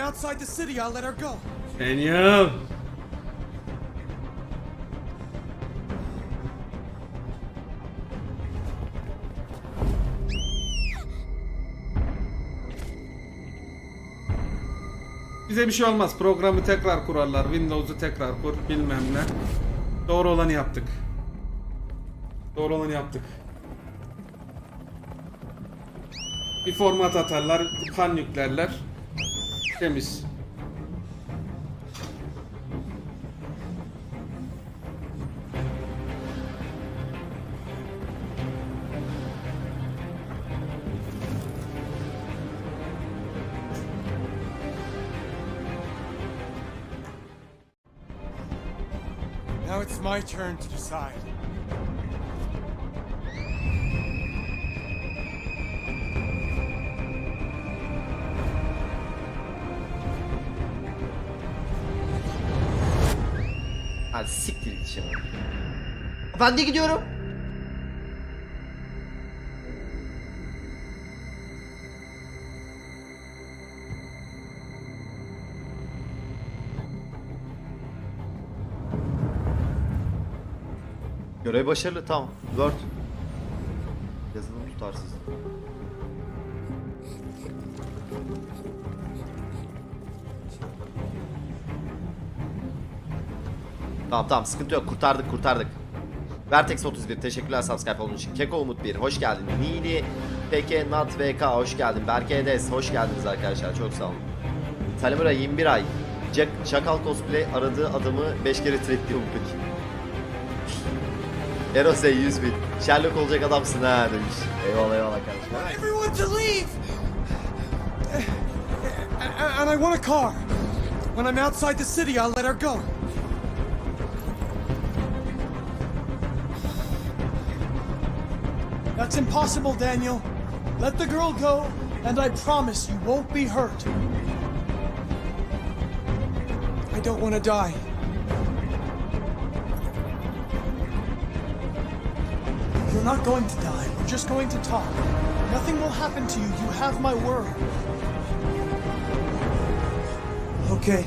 outside the city, I'll let her go. Daniel. Bize bir şey olmaz. Programı tekrar kurarlar. Windows'u tekrar kur. Bilmem ne. Doğru olanı yaptık. Doğru olanı yaptık. Bir format atarlar. Kan yüklerler. Temiz. Now it's my turn to decide. Hadi siktir git şimdi. Ben de gidiyorum. Görev başarılı tamam. Word. Yazılım tutarsız. Tamam tamam sıkıntı yok kurtardık kurtardık. Vertex 31 teşekkürler subscribe olduğun için. Keko Umut 1 hoş geldin. Nini PK Nat VK hoş geldin. Berke Edes hoş geldiniz arkadaşlar çok sağ olun. Talimura 21 ay. Jack, Çakal cosplay aradığı adamı 5 kere mu peki? Erose 100 bin. Sherlock olacak adamsın ha demiş. Eyvallah eyvallah kardeşim. And I want a car. When I'm outside the city, I'll let her go. That's impossible, Daniel. Let the girl go, and I promise you won't be hurt. I don't want to die. You're not going to die. We're just going to talk. Nothing will happen to you. You have my word. Okay.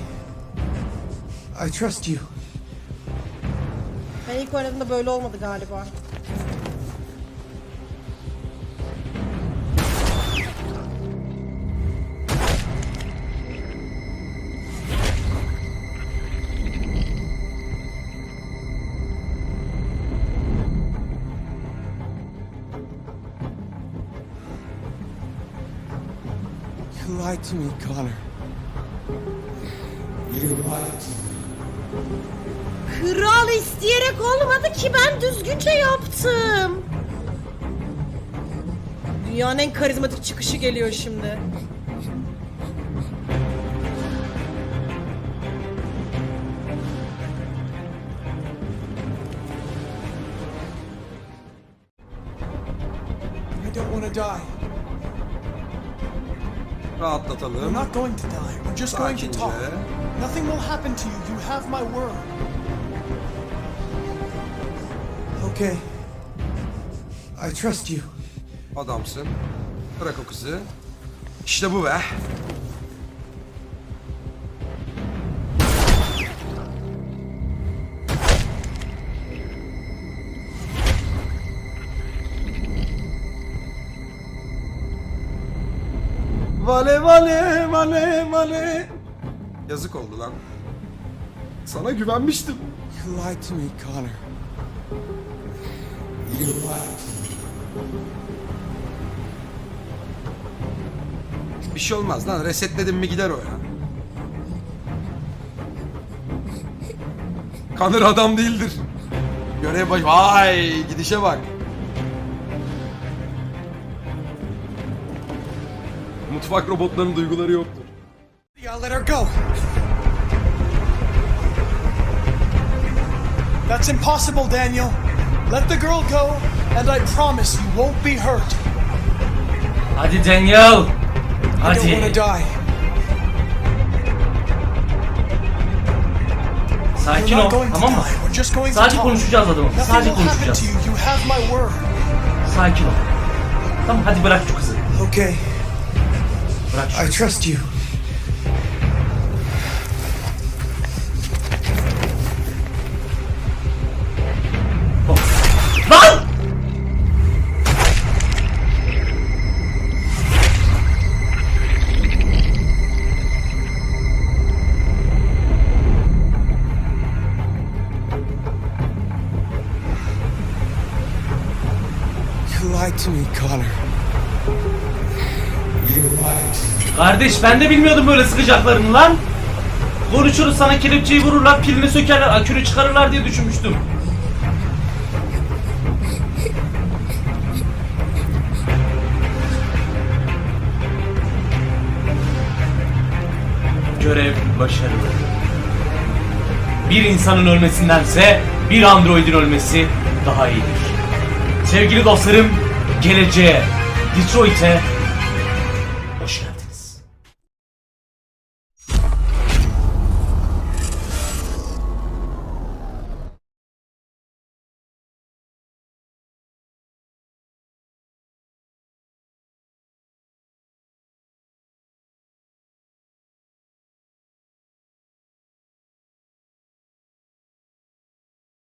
I trust you. Ben ilk oynadığımda böyle olmadı galiba. You lied to me, Connor. You lied to me. Kral isteyerek olmadı ki ben düzgünce yaptım. Dünyanın en karizmatik çıkışı geliyor şimdi. I don't want to die. We're Rahatlatalım. not going to die. We're just going to talk. Nothing will happen to you. You have my word. Okay. I trust you. Adamsın. Bırak o kızı. İşte bu be. Vale vale vale vale. Yazık oldu lan. Sana güvenmiştim. You lied to me, Connor. You lied Bir şey olmaz lan. Resetledim mi gider o ya. Kanır adam değildir. Görev baş... Vay gidişe bak. Mutfak robotlarının duyguları yoktur. I'll let her go. That's impossible, Daniel. Let the girl go, and I promise you won't be hurt. Hadi Daniel. I don't want to Hadi. die. Sakin You're ol not going to tamam mı? die. We're just going to Sadece talk. konuşacağız adamım. Nothing Sadece will happen to konuşacağız. you. You have my word. Sakin ol. Tamam hadi bırak şu kızı. Okay. Sure. I trust you. lied to me, Connor. Kardeş ben de bilmiyordum böyle sıkacaklarını lan. Konuşuruz sana kelepçeyi vururlar, pilini sökerler, akülü çıkarırlar diye düşünmüştüm. Görev başarılı. Bir insanın ölmesindense bir androidin ölmesi daha iyidir. Sevgili dostlarım, geleceğe, Detroit'e Krishna.